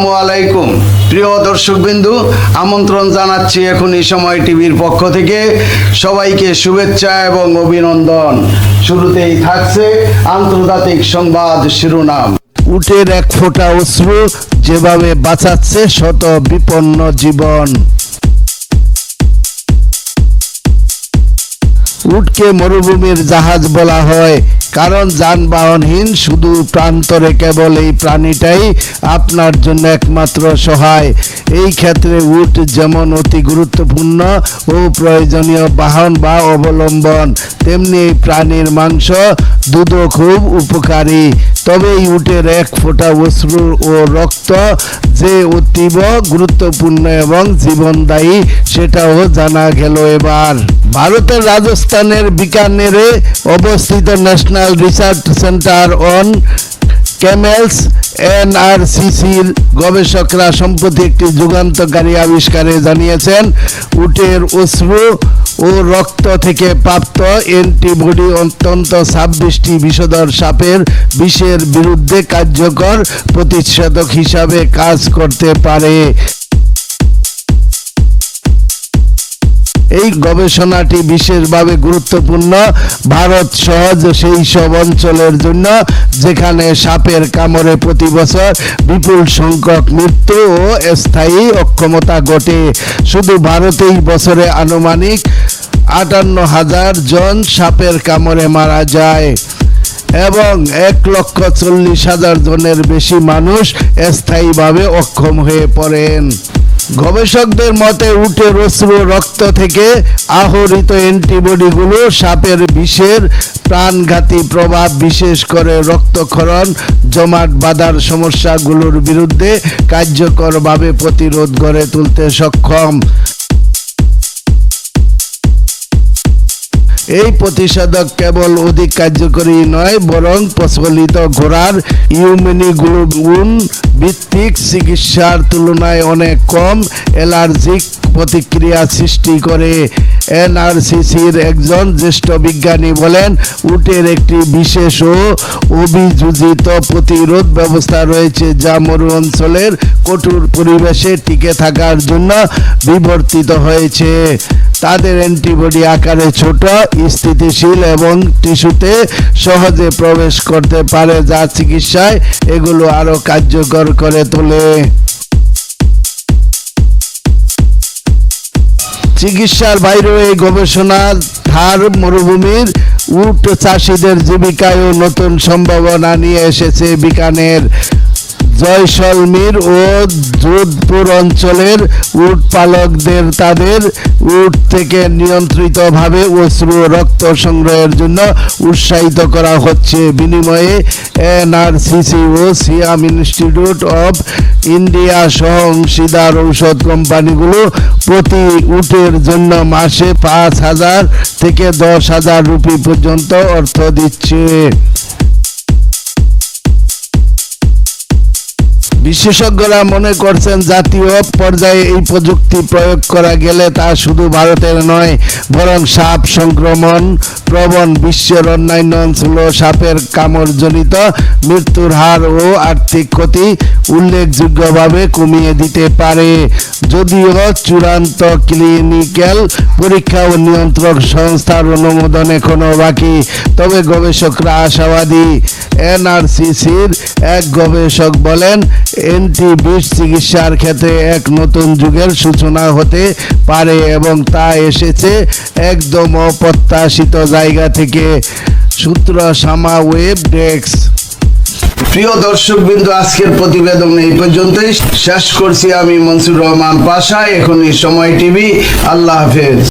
আসসালামু আলাইকুম। প্রিয় দর্শকবিন্দু, আমন্ত্রণ জানাচ্ছি এখন এই সময় টিভির পক্ষ থেকে। সবাইকে শুভেচ্ছা এবং অভিনন্দন। শুরুতেই থাকছে আন্তর্জাতিক সংবাদ শিরোনাম। উটের এক ফোঁটা অশ্রু যেভাবে বাঁচাচ্ছে শত বিপন্ন জীবন। উটকে মরুভূমির জাহাজ বলা হয়। কারণ যানবাহনহীন, শুধু প্রান্তরে কেবল এই প্রাণীটাই আপনার জন্য একমাত্র সহায়। এই ক্ষেত্রে উট যেমন অতি গুরুত্বপূর্ণ ও প্রয়োজনীয় বাহন বা অবলম্বন, তেমনি এই প্রাণীর মাংস দুধও খুব উপকারী। তবে এই উটের এক ফোঁটা অশ্রু ও রক্ত যে অতীব গুরুত্বপূর্ণ এবং জীবনদায়ী, সেটাও জানা গেল এবার। ভারতের রাজস্থানের বিকানেরে অবস্থিত national research centre on camels এনআরসিসির গবেষকরা সম্প্রতি একটি যুগান্তকারী আবিষ্কারে জানিয়েছেন, উটের অশ্রু ও রক্ত থেকে প্রাপ্ত অ্যান্টিবডি অত্যন্ত ছাব্বিশটি বিষধর সাপের বিষের বিরুদ্ধে কার্যকর প্রতিষেধক হিসাবে কাজ করতে পারে। এই গবেষণাটি বিশেষভাবে গুরুত্বপূর্ণ। ভারত সহজ সেই সব অঞ্চলের জন্য, যেখানে সাপের কামড়ে প্রতি বছর বিপুল সংখ্যক মৃত্যু ও স্থায়ী অক্ষমতা ঘটে। শুধু ভারতেই বছরে আনুমানিক আটান্ন হাজার জন সাপের কামড়ে মারা যায়। এবং এক লক্ষ চল্লিশ হাজার জনের বেশি মানুষ স্থায়ীভাবে অক্ষম হয়ে পড়েন। গবেষকদের মতে উটে অশ্রু রক্ত থেকে আহরিত অ্যান্টিবডিগুলো সাপের বিষের প্রাণঘাতী প্রভাব, বিশেষ করে রক্তক্ষরণ, জমাট বাঁধার সমস্যাগুলোর বিরুদ্ধে কার্যকরভাবে প্রতিরোধ গড়ে তুলতে সক্ষম। এই প্রতিষেধক কেবল অধিক কার্যকরী নয়, বরং প্রচলিত ঘোড়ার ইউমিনিগ্লোবুন ভিত্তিক চিকিৎসার তুলনায় অনেক কম অ্যালার্জিক প্রতিক্রিয়া সৃষ্টি করে। এনআরসিসির একজন জ্যেষ্ঠ বিজ্ঞানী বলেন, উটের একটি বিশেষ ও অভিযোজিত প্রতিরোধ ব্যবস্থা রয়েছে যা মরু অঞ্চলের কঠোর পরিবেশে টিকে থাকার জন্য বিবর্তিত হয়েছে। তাদের অ্যান্টিবডি আকারে ছোট, স্থিতিশীল এবং টিস্যুতে সহজে প্রবেশ করতে পারে, যা চিকিৎসায় এগুলো আরও কার্যকর করে তোলে। চিকিৎসার বাইরেও এই গবেষণা থার মরুভূমির উট চাষিদের জীবিকায় নতুন সম্ভাবনা নিয়ে এসেছে বিকানের জয়সলমীর ও যোধপুর অঞ্চলের উট পালকদের তাদের উট থেকে নিয়ন্ত্রিতভাবে অশ্রু রক্ত সংগ্রহের জন্য উৎসাহিত করা হচ্ছে। বিনিময়ে এনআরসিসি ও সিয়াম ইনস্টিটিউট অফ ইন্ডিয়া সহ অংশীদার ঔষধ কোম্পানিগুলো প্রতি উটের জন্য মাসে পাঁচ হাজার থেকে দশ হাজার রুপি পর্যন্ত অর্থ দিচ্ছে। বিশেষজ্ঞরা মনে করছেন জাতীয় পর্যায়ে এই প্রযুক্তি প্রয়োগ করা গেলে তা শুধু ভারতের নয়, বরং সাপ সংক্রমণ, প্রবণ বিশ্বের অন্যান্য অঞ্চল সাপের কামড়জনিত মৃত্যুর হার ও আর্থিক ক্ষতি উল্লেখযোগ্যভাবে কমিয়ে দিতে পারে। যদিও চূড়ান্ত ক্লিনিক্যাল পরীক্ষা ও নিয়ন্ত্রক সংস্থার অনুমোদন এখনও বাকি, তবে গবেষকরা আশাবাদী। এনআরসিসির এক গবেষক বলেন এনটি বিষ চিকিৎসার ক্ষেত্রে এক নতুন যুগের সূচনা হতে পারে এবং তা এসেছে একদম অপ্রত্যাশিত জায়গা থেকে। সূত্র সামা ওয়েব ডেস্ক। প্রিয় দর্শকবৃন্দ, আজকের প্রতিবেদন এই পর্যন্তই। শেষ করছি আমি মনসুর রহমান পাশা। এখন এই সময় টিভি। আল্লাহ হাফেজ।